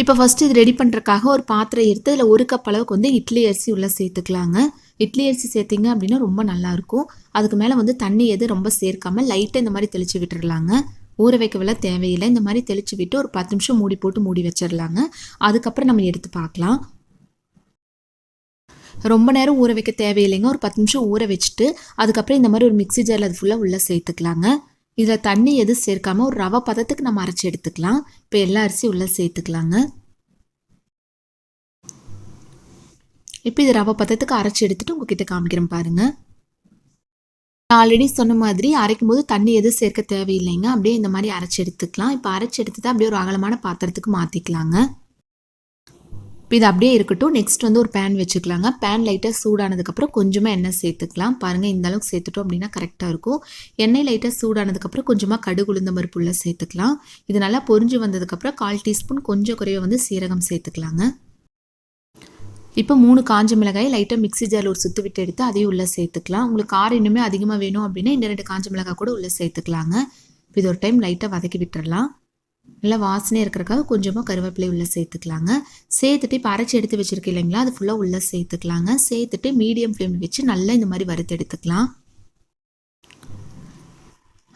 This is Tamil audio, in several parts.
இப்போ ஃபஸ்ட்டு இது ரெடி பண்ணுறக்காக ஒரு பாத்திரம் எடுத்து அதில் ஒரு கப் அளவுக்கு வந்து இட்லி அரிசி உள்ளே சேர்த்துக்கலாங்க. இட்லி அரிசி சேர்த்திங்க அப்படின்னா ரொம்ப நல்லாயிருக்கும் அதுக்கு மேலே வந்து தண்ணி எது ரொம்ப சேர்க்காமல் லைட்டாக இந்த மாதிரி தெளித்து விட்டுடலாங்க ஊற வைக்கவில்ல தேவையில்லை. இந்த மாதிரி தெளித்து விட்டு ஒரு பத்து நிமிஷம் மூடி போட்டு மூடி வச்சிடலாங்க அதுக்கப்புறம் நம்ம எடுத்து பார்க்கலாம். ரொம்ப நேரம் ஊற வைக்க தேவையில்லைங்க. ஒரு பத்து நிமிஷம் ஊற வச்சுட்டு அதுக்கப்புறம் இந்த மாதிரி ஒரு மிக்சி ஜாரில் அது ஃபுல்லாக உள்ளே சேர்த்துக்கலாங்க. இதில் தண்ணி எதுவும் சேர்க்காம ஒரு ரவை பதத்துக்கு நம்ம அரைச்சி எடுத்துக்கலாம். இப்போ எல்லா அரிசி உள்ளே சேர்த்துக்கலாங்க. இப்போ இது ரவை பதத்துக்கு அரைச்சி எடுத்துட்டு உங்ககிட்ட காமிக்கிறேன் பாருங்க. நான் ஆல்ரெடி சொன்ன மாதிரி அரைக்கும் போது தண்ணி எதுவும் சேர்க்க தேவையில்லைங்க. அப்படியே இந்த மாதிரி அரைச்சி எடுத்துக்கலாம். இப்போ அரைச்சி எடுத்துட்டு அப்படியே ஒரு அகலமான பாத்திரத்துக்கு மாற்றிக்கலாங்க இப்போ இது அப்படியே இருக்கட்டும். நெக்ஸ்ட் வந்து ஒரு பேன் வச்சுக்கலாங்க. பேன் லைட்டாக சூடானதுக்கப்புறம் கொஞ்சமாக எண்ணெய் சேர்த்துக்கலாம். பாருங்கள் இந்த அளவுக்கு சேர்த்துட்டோம் அப்படின்னா கரெக்டாக இருக்கும். எண்ணெய் லைட்டாக சூடானதுக்கப்புறம் கொஞ்சமாக கடுகு உளுந்த பருப்புள்ள சேர்த்துக்கலாம். இது நல்லா பொரிஞ்சு வந்ததுக்கப்புறம் கால் டீஸ்பூன் கொஞ்சம் குறைய வந்து சீரகம் சேர்த்துக்கலாங்க. இப்போ மூணு காஞ்ச மிளகாய் லைட்டாக மிக்ஸி ஜாரில் ஒரு சுற்று விட்டு எடுத்து அதையும் உள்ளே சேர்த்துக்கலாம். உங்களுக்கு காரம் இன்னுமே அதிகமாக வேணும் அப்படின்னா இந்த ரெண்டு காஞ்ச மிளகாய் கூட உள்ளே சேர்த்துக்கலாங்க. இப்போ இது ஒரு டைம் லைட்டாக வதக்கி விட்டுறலாம். நல்லா வாசனை இருக்கிறக்காக கொஞ்சமாக கருவேப்பிலை உள்ளே சேர்த்துக்கலாங்க. சேர்த்துட்டு இப்போ அரைச்சி எடுத்து வச்சுருக்கு இல்லைங்களா? அது ஃபுல்லாக உள்ளே சேர்த்துக்கலாங்க. சேர்த்துட்டு மீடியம் ஃப்ளேமில் வச்சு நல்லா இந்த மாதிரி வறுத்து எடுத்துக்கலாம்.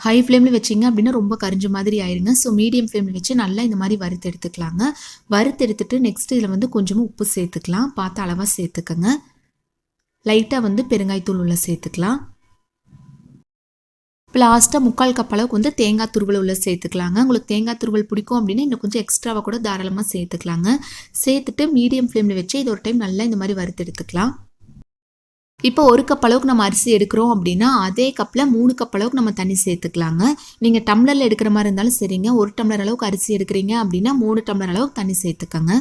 ஹை ஃப்ளேமில் வச்சிங்க அப்படின்னா ரொம்ப கரிஞ்ச மாதிரி ஆயிருங்க. ஸோ மீடியம் ஃப்ளேமில் வச்சு நல்லா இந்த மாதிரி வறுத்து எடுத்துக்கலாங்க. வறுத்து எடுத்துட்டு நெக்ஸ்ட் இதில் வந்து கொஞ்சமாக உப்பு சேர்த்துக்கலாம். பார்த்து அளவாக சேர்த்துக்கோங்க. லைட்டாக வந்து பெருங்காய்த்தூள் உள்ள சேர்த்துக்கலாம். இப்போ லாஸ்ட்டாக முக்கால் கப் அளவுக்கு வந்து தேங்காய் துருவல் உள்ள சேர்த்துக்கலாங்க. உங்களுக்கு தேங்காய் துருவல் பிடிக்கும் அப்படின்னா இன்னும் கொஞ்சம் எக்ஸ்ட்ராவாக கூட தாராளமாக சேர்த்துக்கலாங்க. சேர்த்துட்டு மீடியம் ஃப்ளேமில் வச்சு இது ஒரு டைம் நல்லா இந்த மாதிரி வறுத்து எடுத்துக்கலாம். இப்போ ஒரு கப் அளவுக்கு நம்ம அரிசி எடுக்கிறோம் அப்படின்னா அதே கப்பில் மூணு கப் அளவுக்கு நம்ம தண்ணி சேர்த்துக்கலாங்க. நீங்கள் டம்ளரில் எடுக்கிற மாதிரி இருந்தாலும் சரிங்க. ஒரு டம்ளர் அளவுக்கு அரிசி எடுக்கிறீங்க அப்படின்னா மூணு டம்ளர் அளவுக்கு தண்ணி சேர்த்துக்கோங்க.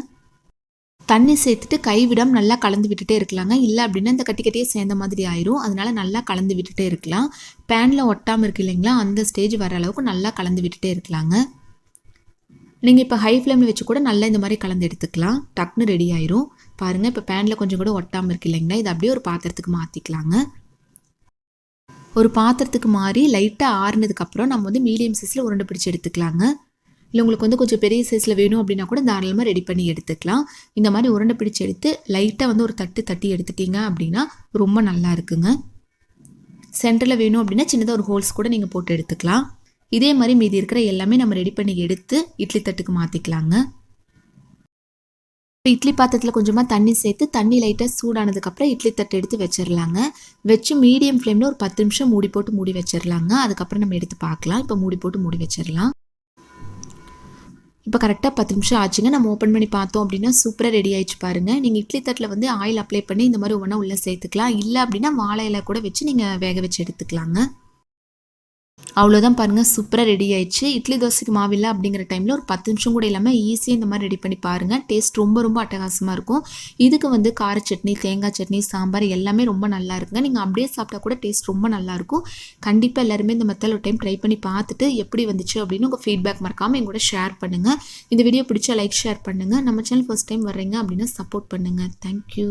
தண்ணி சேர்த்துட்டு கைவிடாமல் நல்லா கலந்து விட்டுட்டே இருக்கலாங்க. இல்லை அப்படின்னா இந்த கட்டி கட்டியே சேர்ந்த மாதிரி ஆயிரும். அதனால நல்லா கலந்து விட்டுட்டே இருக்கலாம். பேனில் ஒட்டாமல் இருக்கு இல்லைங்களா? அந்த ஸ்டேஜ் வர அளவுக்கு நல்லா கலந்து விட்டுட்டே இருக்கலாங்க. நீங்கள் இப்போ ஹை ஃப்ளேமில் வச்சு கூட நல்லா இந்த மாதிரி கலந்து எடுத்துக்கலாம். டக்குன்னு ரெடி ஆயிரும். பாருங்கள் இப்போ பேனில் கொஞ்சம் கூட ஒட்டாமல் இருக்கு இல்லைங்களா? இது அப்படியே ஒரு பாத்திரத்துக்கு மாற்றிக்கலாங்க ஒரு பாத்திரத்துக்கு மாறி லைட்டாக ஆறுனதுக்கப்புறம் நம்ம வந்து மீடியம் சைஸில் உருண்டை பிடிச்சி எடுத்துக்கலாங்க. இல்லை உங்களுக்கு வந்து கொஞ்சம் பெரிய சைஸில் வேணும் அப்படின்னா கூட தாராளமாக ரெடி பண்ணி எடுத்துக்கலாம். இந்த மாதிரி உருண்டை பிடிச்சி எடுத்து லைட்டாக வந்து ஒரு தட்டு தட்டி எடுத்துட்டீங்க அப்படின்னா ரொம்ப நல்லா இருக்குங்க. சென்டரில் வேணும் அப்படின்னா சின்னதாக ஒரு ஹோல்ஸ் கூட நீங்கள் போட்டு எடுத்துக்கலாம். இதே மாதிரி மீதி இருக்கிற எல்லாமே நம்ம ரெடி பண்ணி எடுத்து இட்லி தட்டுக்கு மாற்றிக்கலாங்க இப்போ இட்லி பாத்திரத்தில் கொஞ்சமாக தண்ணி சேர்த்து தண்ணி லைட்டாக சூடானதுக்கப்புறம் இட்லி தட்டு எடுத்து வச்சிடலாங்க வச்சு மீடியம் ஃப்ளேமில் ஒரு பத்து நிமிஷம் மூடி போட்டு மூடி வச்சிடலாங்க அதுக்கப்புறம் நம்ம எடுத்து பார்க்கலாம். இப்போ மூடி போட்டு மூடி வச்சிடலாம் இப்போ கரெக்டாக பத்து நிமிஷம் ஆச்சுங்க. நம்ம ஓப்பன் பண்ணி பார்த்தோம் அப்படின்னா சூப்பராக ரெடி ஆயிடுச்சு பாருங்கள் நீங்கள் இட்லி தட்டில் வந்து ஆயில் அப்ளை பண்ணி இந்த மாதிரி ஒவ்வொன்றா உள்ளே சேர்த்துக்கலாம். இல்லை அப்படின்னா வாழை இலை கூட வச்சு நீங்கள் வேக வச்சு எடுத்துக்கலாங்க. அவ்வளோதான் பாருங்கள் சூப்பராக ரெடி ஆயிடுச்சு. இட்லி தோசைக்கு மாவில்லை அப்படிங்கிற டைமில் ஒரு பத்து நிமிஷம் கூட இல்லாமல் ஈஸியாக இந்த மாதிரி ரெடி பண்ணி பாருங்கள் டேஸ்ட் ரொம்ப ரொம்ப அட்டகாசமாக இருக்கும். இதுக்கு வந்து கார சட்னி தேங்காய் சட்னி சாம்பார் எல்லாமே ரொம்ப நல்லா இருக்குங்க. நீங்கள் அப்படியே சாப்பிட்டா கூட டேஸ்ட் ரொம்ப நல்லாயிருக்கும் கண்டிப்பாக எல்லாருமே இந்த மெத்தல் ஒரு டைம் ட்ரை பண்ணி பார்த்துட்டு எப்படி வந்துச்சு அப்படின்னு உங்கள் ஃபீட்பேக் மறக்காமல் எங்கூட ஷேர் பண்ணுங்கள் இந்த வீடியோ பிடிச்சா லைக் ஷேர் பண்ணுங்கள் நம்ம சேனல் ஃபஸ்ட் டைம் வர்றீங்க அப்படின்னா சப்போர்ட் பண்ணுங்கள் தேங்க்யூ